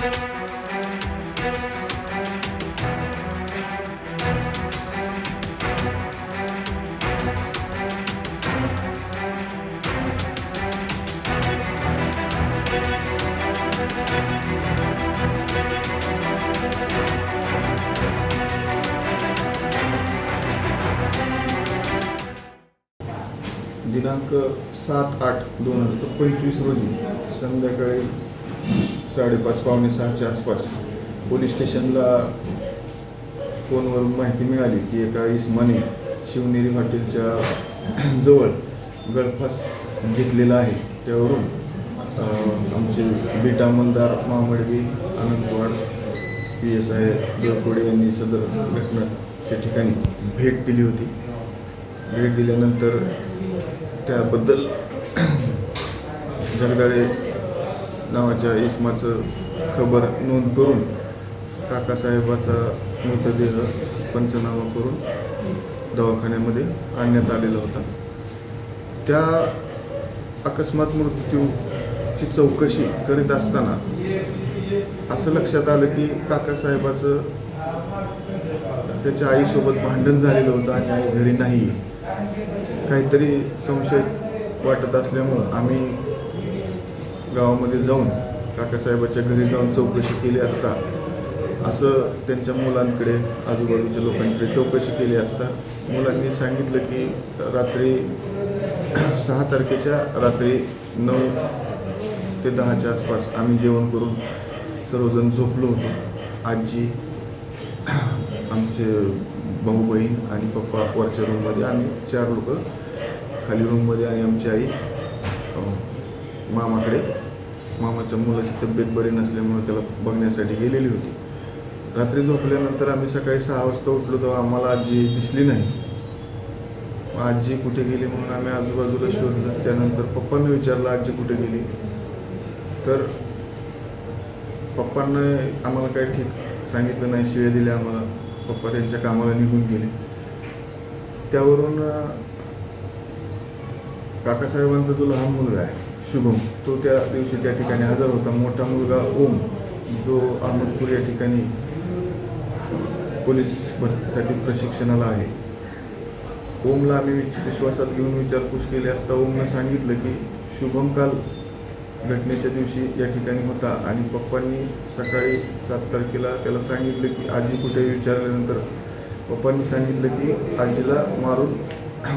दिनांक सात आठ दोन हजार पंचवीस रोजी संध्याकाळी साडेपाच पावणे सहाच्या आसपास पोलीस स्टेशनला फोनवरून माहिती मिळाली की एका इस्माने शिवनेरी हॉटेलच्या जवळ गळफास घेतलेला आहे. त्यावरून आमचे बिटामलदार अंमलदार महामडगी Anandwad P S I Devkode यांनी सदर घटनाच्या ठिकाणी भेट दिली होती. भेट दिल्यानंतर त्याबद्दल जगदाळे नावाच्या इस्माचं खबर नोंद करून काकासाहेबाचा मृतदेह पंचनामा करून दवाखान्यामध्ये आणण्यात आलेला होता. त्या अकस्मात मृत्यूची चौकशी करीत असताना असं लक्षात आलं की काकासाहेबाचं त्याच्या आईसोबत भांडण झालेलं होतं आणि आई घरी नाही काहीतरी संशय वाटत असल्यामुळं आम्ही गावामध्ये जाऊन काकासाहेबाच्या घरी जाऊन चौकशी केली असता असं त्यांच्या मुलांकडे आजूबाजूच्या लोकांकडे चौकशी केली असता मुलांनी सांगितलं की रात्री सहा तारखेच्या रात्री नऊ ते दहाच्या आसपास आम्ही जेवण करून सर्वजण झोपलो होतो. आजी आमचे भाऊ बहीण आणि पप्पा वरच्या रूममध्ये आम्ही चार लोक खाली रूममध्ये आणि आमची आई मामाकडे मामाच्या मुलाची तब्येत बरी नसल्यामुळे त्याला बघण्यासाठी गेलेली होती. रात्री झोपल्यानंतर आम्ही सकाळी सहा वाजता उठलो तेव्हा आम्हाला आजी दिसली नाही. आजी कुठे गेली म्हणून आम्ही आजूबाजूला शोधलं. त्यानंतर पप्पांना विचारलं आजी कुठे गेली? तर पप्पांना आम्हाला काही ठीक सांगितलं नाही शिव्या दिल्या आम्हाला. पप्पा त्यांच्या कामाला निघून गेले. त्यावरून काकासाहेबांचा जो लहान मुलगा आहे शुभम तो त्या दिवशी त्या ठिकाणी हजर होता. मोठा मुलगा ओम जो अहमदपूर या ठिकाणी पोलीस भरतीसाठी प्रशिक्षणाला आहे. ओमला आम्ही विश्वासात घेऊन विचारपूस केली असता ओमनं सांगितलं की शुभम काल घटनेच्या दिवशी या ठिकाणी होता आणि पप्पांनी सकाळी सात तारखेला त्याला सांगितलं की आजी कुठे विचारल्यानंतर पप्पांनी सांगितलं की आजीला मारून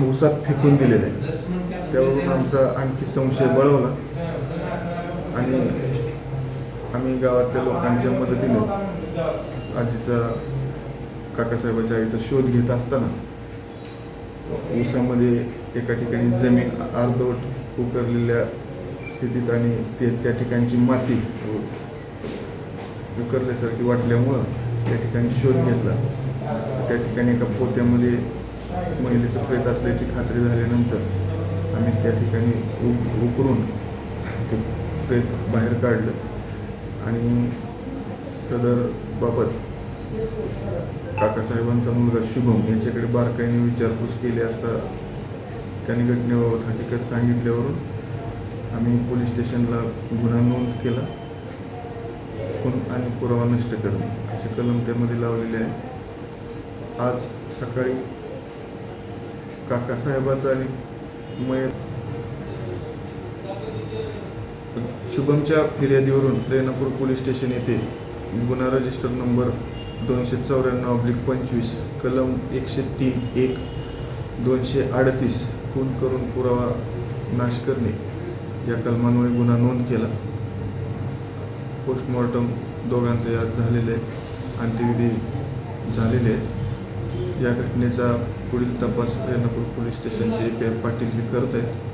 उसात फेकून दिलेलं आहे. त्यावरून आमचा आणखी संशय बळवला. आणि आम्ही गावातल्या लोकांच्या मदतीने आजीचा काकासाहेबाच्या आईचा शोध घेत असताना ऊसामध्ये एका ठिकाणी जमीन अर्धवट उकरलेल्या स्थितीत आणि ते त्या ठिकाणची माती उकरल्यासारखी वाटल्यामुळं त्या ठिकाणी शोध घेतला. त्या ठिकाणी एका पोत्यामध्ये महिलेचं प्रेत असल्याची खात्री झाल्यानंतर आम्ही त्या ठिकाणी उकरून ते प्रेत बाहेर काढलं. आणि सदरबाबत काकासाहेबांचा मुलगा शुभम यांच्याकडे बारकाईने विचारपूस केली असता त्यांनी घटनेबाबत हकीकत सांगितल्यावरून आम्ही पोलीस स्टेशनला गुन्हा नोंद केला. खून आणि पुरावा नष्ट करणे असे कलम त्यामध्ये लावलेले आहे. आज सकाळी काकासाहेबाचा आणि मय शुभमच्या फिर्यादीवरून रेणापूर पोलीस स्टेशन येथे गुन्हा रजिस्टर नंबर दोनशे चौऱ्याण्णव ऑब्लिक पंचवीस कलम एकशे तीन एक दोनशे अडतीस खून करून पुरावा नाश करणे या कलमांमुळे गुन्हा नोंद केला. पोस्टमॉर्टम दोघांचे आज झालेले आहे अंत्यविधी झालेले आहेत. या घटनेचा पुढील तपास रेणापूर पोलीस स्टेशनचे पी पाटील हे करत आहेत